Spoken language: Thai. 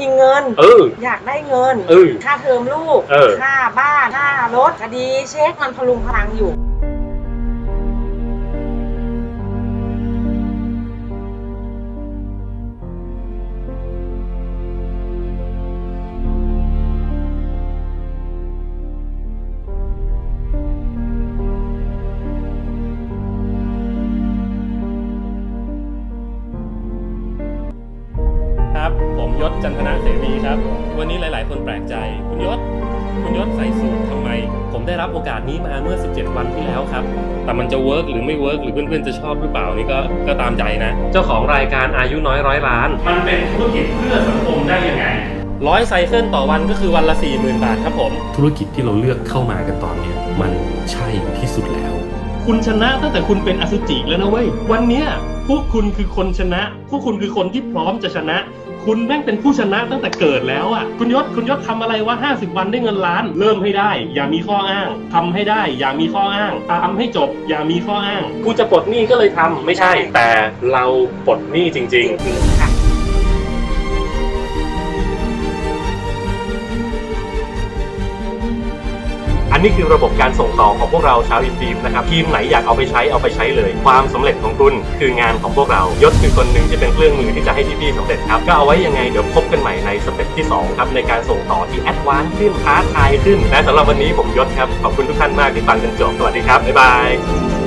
มีเงิน เออ อยากได้เงิน เออ ค่าเทอมลูก เออ ค่าบ้าน ค่ารถคดีเช็คมันพลุงพลังอยู่ ผมยศจันทนะเสรีครับ วันนี้หลาย ๆ คนแปลกใจ คุณยศ คุณยศใส่สูททำไม ผมได้รับโอกาสนี้มาเมื่อ 17 วันที่แล้วครับ แต่มันจะเวิร์กหรือไม่เวิร์กหรือเพื่อน ๆ จะชอบหรือเปล่านี่ก็ก็ตามใจนะ เจ้าของรายการอายุน้อยร้อยล้าน มันเป็นธุรกิจเพื่อสังคมได้ยังไงร้อยไซเคิลต่อวันก็คือวันละ40,000 บาทครับผม ธุรกิจที่เราเลือกเข้ามากันตอนนี้มันใช่ที่สุดแล้ว คุณชนะตั้งแต่คุณเป็นอสุจิแล้วนะเว้ย วันเนี้ยพวกคุณคือคนชนะ พวกคุณคือคนที่พร้อมจะชนะ คุณแม่งเป็นผู้ชนะตั้งแต่เกิดแล้วอะ คุณยศ คุณยศทำอะไรวะ50 วันได้เงินล้าน เริ่มให้ได้ อย่ามีข้ออ้างทำให้ได้ อย่ามีข้ออ้าง ตามให้จบ อย่ามีข้ออ้าง กูจะปลดหนี้ก็เลยทำไม่ใช่ แต่เราปลดหนี้จริง ๆ นนี้คือระบบการส่งต่อของพวกเราชาวอินดีมนะครับทีมไหนอยากเอาไปใช้เอาไปใช้เลย ความสำเร็จของคุณคืองานของพวกเรายศคือคนหนึ่งที่เป็นเครื่องมือที่จะให้พี่ๆสำเร็จครับก็เอาไว้ยังไงเดี๋ยวพบกันใหม่ในสเต็ปที่2ครับในการส่งต่อที่แอดวานซ์ขึ้นท้าทายขึ้นและสำหรับวันนี้ผมยศครับขอบคุณทุกท่านมากที่ฟังจนจบสวัสดีครับบ๊ายบาย